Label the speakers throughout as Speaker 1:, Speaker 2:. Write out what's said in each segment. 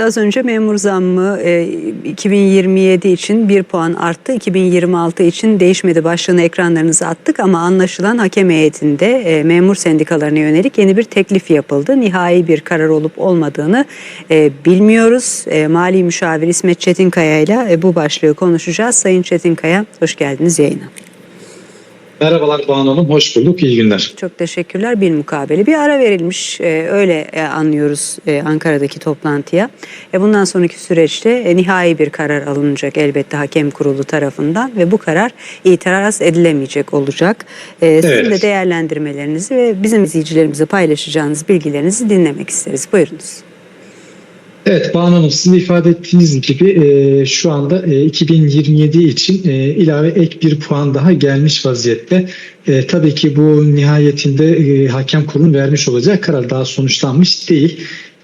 Speaker 1: Az önce memur zammı e, 2027 için 1 puan arttı. 2026 için değişmedi başlığını ekranlarınıza attık ama anlaşılan hakem heyetinde e, memur sendikalarına yönelik yeni bir teklif yapıldı. Nihai bir karar olup olmadığını e, bilmiyoruz. E, Mali Müşavir İsmet Çetinkaya ile e, bu başlığı konuşacağız. Sayın Çetinkaya hoş geldiniz yayına.
Speaker 2: Merhabalar Banu Hanım, hoş bulduk, iyi günler.
Speaker 1: Çok teşekkürler. Bir mukabele. Bir ara verilmiş. e, öyle e, anlıyoruz e, Ankara'daki toplantıya. E, bundan sonraki süreçte e, nihai bir karar alınacak elbette hakem kurulu tarafından ve bu karar itiraz edilemeyecek olacak. E, Sizin
Speaker 2: Evet.
Speaker 1: de değerlendirmelerinizi ve bizim izleyicilerimize paylaşacağınız bilgilerinizi dinlemek isteriz. Buyurunuz.
Speaker 2: Evet Banu Hanım, sizin de ifade ettiğiniz gibi e, şu anda e, 2027 için e, ilave ek bir puan daha gelmiş vaziyette. E, tabii ki bu nihayetinde e, hakem kurulunun vermiş olacağı karar daha sonuçlanmış değil.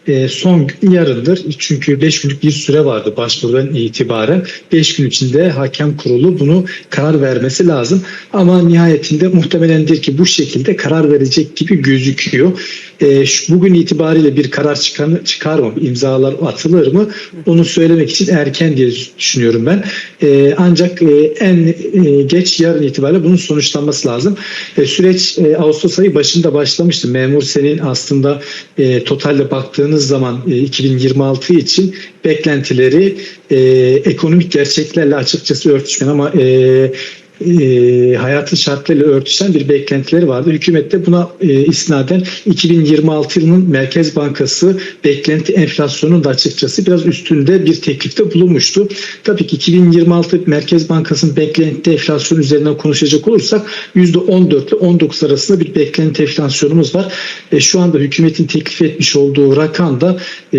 Speaker 2: E, son yarındır çünkü 5 günlük bir süre vardı başvurudan itibaren 5 gün içinde hakem kurulu bunu karar vermesi lazım ama nihayetinde muhtemelendir ki bu şekilde karar verecek gibi gözüküyor. E, şu- bugün itibariyle bir karar çıkar, çıkar mı imzalar atılır mı onu söylemek için erken diye düşünüyorum ben E, ancak e, en e, geç yarın itibariyle bunun sonuçlanması lazım. E, süreç e, Ağustos ayı başında başlamıştı. Memur senin aslında e, totalde baktığınız zaman e, 2026 için beklentileri e, ekonomik gerçeklerle açıkçası örtüşmeyen ama e, e, hayatın şartlarıyla örtüşen bir beklentileri vardı. Hükümet de buna e, isnaden 2026 yılının Merkez Bankası beklenti enflasyonun da açıkçası biraz üstünde bir teklifte bulunmuştu. Tabii ki 2026 Merkez Bankası'nın beklenti enflasyonu üzerinden konuşacak olursak %14 ile 19 arasında bir beklenti enflasyonumuz var. E, şu anda hükümetin teklif etmiş olduğu rakam da e,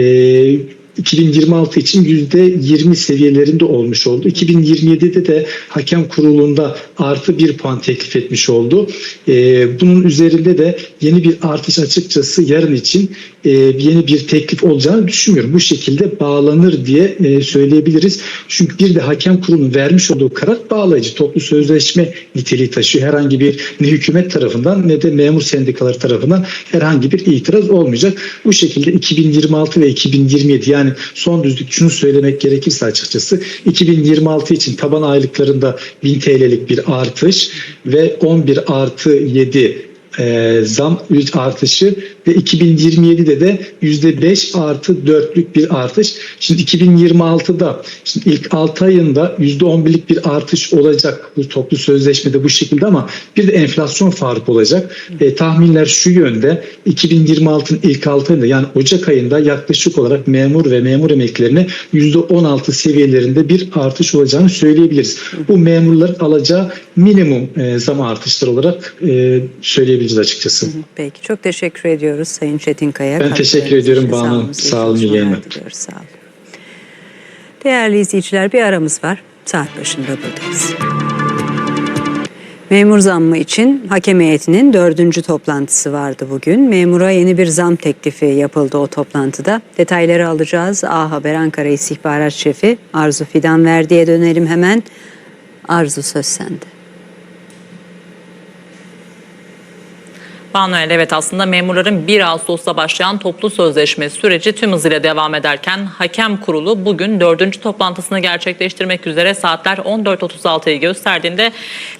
Speaker 2: 2026 için %20 seviyelerinde olmuş oldu. 2027'de de hakem kurulunda artı bir puan teklif etmiş oldu. Ee, bunun üzerinde de yeni bir artış açıkçası yarın için e, yeni bir teklif olacağını düşünmüyorum. Bu şekilde bağlanır diye e, söyleyebiliriz. Çünkü bir de hakem kurulunun vermiş olduğu karar bağlayıcı toplu sözleşme niteliği taşıyor. Herhangi bir ne hükümet tarafından ne de memur sendikaları tarafından herhangi bir itiraz olmayacak. Bu şekilde 2026 ve 2027 yani son düzlük şunu söylemek gerekirse açıkçası 2026 için taban aylıklarında 1000 TL'lik bir artış ve 11 artı 7 e, zam artışı ve 2027'de de %5 artı 4'lük bir artış. Şimdi 2026'da şimdi ilk 6 ayında %11'lik bir artış olacak bu toplu sözleşmede bu şekilde ama bir de enflasyon farkı olacak. E, tahminler şu yönde 2026'ın ilk 6 ayında yani Ocak ayında yaklaşık olarak memur ve memur emeklilerine %16 seviyelerinde bir artış olacağını söyleyebiliriz. Bu memurların alacağı minimum e, zam artışları olarak e, söyleyebiliriz açıkçası.
Speaker 1: Peki çok teşekkür ediyoruz Sayın Çetinkaya.
Speaker 2: Ben teşekkür ediyorum Banu Sağ olun, iyi yayınlar.
Speaker 1: Sağ olun. Değerli izleyiciler bir aramız var. Saat başında buradayız. Memur zammı için hakem heyetinin dördüncü toplantısı vardı bugün. Memura yeni bir zam teklifi yapıldı o toplantıda. Detayları alacağız. A Haber Ankara İstihbarat Şefi Arzu Fidan Verdi'ye dönelim hemen. Arzu söz sende.
Speaker 3: Manuel evet aslında memurların 1 Ağustos'ta başlayan toplu sözleşme süreci tüm hızıyla devam ederken hakem kurulu bugün dördüncü toplantısını gerçekleştirmek üzere saatler 14.36'yı gösterdiğinde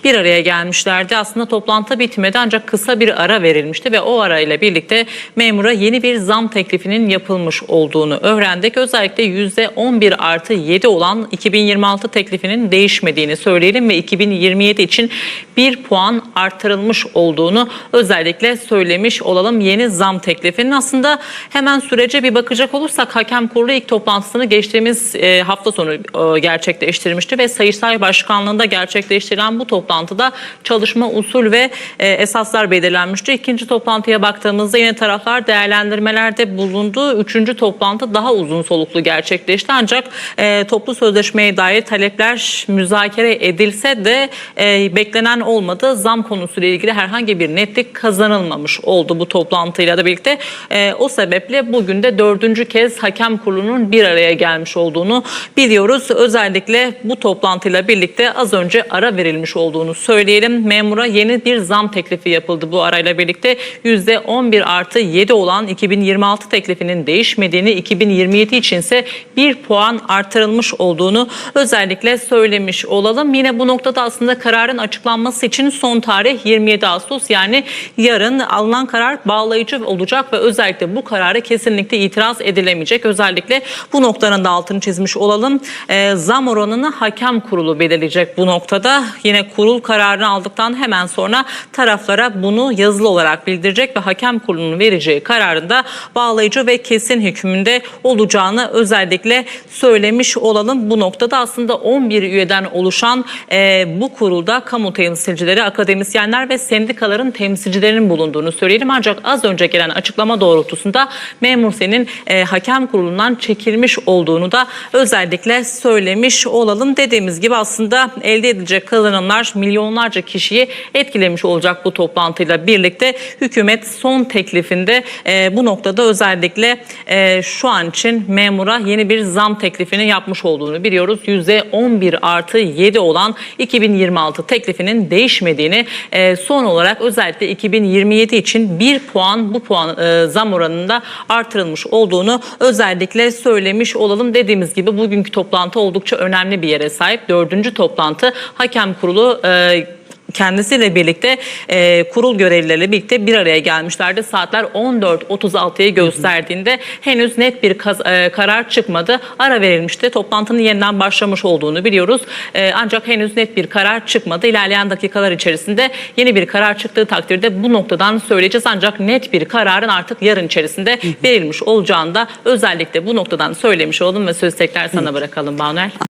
Speaker 3: bir araya gelmişlerdi. Aslında toplantı bitmedi ancak kısa bir ara verilmişti ve o arayla birlikte memura yeni bir zam teklifinin yapılmış olduğunu öğrendik. Özellikle %11 artı 7 olan 2026 teklifinin değişmediğini söyleyelim ve 2027 için 1 puan artırılmış olduğunu özellikle söylemiş olalım yeni zam teklifinin. Aslında hemen sürece bir bakacak olursak hakem kurulu ilk toplantısını geçtiğimiz e, hafta sonu e, gerçekleştirmişti ve Sayıştay Başkanlığı'nda gerçekleştirilen bu toplantıda çalışma usul ve e, esaslar belirlenmişti. İkinci toplantıya baktığımızda yine taraflar değerlendirmelerde bulundu. Üçüncü toplantı daha uzun soluklu gerçekleşti ancak e, toplu sözleşmeye dair talepler müzakere edilse de beklenen olmadı. Zam konusuyla ilgili herhangi bir netlik kazanılmadı kazanılmamış oldu bu toplantıyla da birlikte. E, o sebeple bugün de dördüncü kez hakem kurulunun bir araya gelmiş olduğunu biliyoruz. Özellikle bu toplantıyla birlikte az önce ara verilmiş olduğunu söyleyelim. Memura yeni bir zam teklifi yapıldı bu arayla birlikte. %11 artı 7 olan 2026 teklifinin değişmediğini, 2027 içinse 1 puan artırılmış olduğunu özellikle söylemiş olalım. Yine bu noktada aslında kararın açıklanması için son tarih 27 Ağustos yani yarın alınan karar bağlayıcı olacak ve özellikle bu karara kesinlikle itiraz edilemeyecek. Özellikle bu noktanın da altını çizmiş olalım. Ee, zam oranını hakem kurulu belirleyecek bu noktada. Yine kurul kararını aldıktan hemen sonra taraflara bunu yazılı olarak bildirecek ve hakem kurulunun vereceği kararında bağlayıcı ve kesin hükmünde olacağını özellikle söylemiş olalım. Bu noktada aslında 11 üyeden oluşan e, bu kurulda kamu temsilcileri, akademisyenler ve sendikaların temsilcilerinin bulunduğunu söyleyelim. Ancak az önce gelen açıklama doğrultusunda memur senin e, hakem kurulundan çekilmiş olduğunu da özellikle söylemiş olalım. Dediğimiz gibi aslında elde edilecek kazanımlar milyonlarca kişiyi etkilemiş olacak bu toplantıyla birlikte. Hükümet son teklifinde e, bu noktada özellikle e, şu an için memura yeni bir zam teklifini yapmış olduğunu biliyoruz. %11 artı 7 olan 2026 teklifinin değişmediğini e, son olarak özellikle 2027 için 1 puan bu puan e, zam oranında artırılmış olduğunu özellikle söylemiş olalım. Dediğimiz gibi bugünkü toplantı oldukça önemli bir yere sahip. Dördüncü toplantı hakem kurulu e, kendisiyle birlikte e, kurul görevlileriyle birlikte bir araya gelmişlerdi. Saatler 14.36'yı gösterdiğinde henüz net bir kaz- e, karar çıkmadı. Ara verilmişti. Toplantının yeniden başlamış olduğunu biliyoruz. E, ancak henüz net bir karar çıkmadı. İlerleyen dakikalar içerisinde yeni bir karar çıktığı takdirde bu noktadan söyleyeceğiz. Ancak net bir kararın artık yarın içerisinde verilmiş olacağını da özellikle bu noktadan söylemiş oldum ve sözü tekrar sana bırakalım Banuel.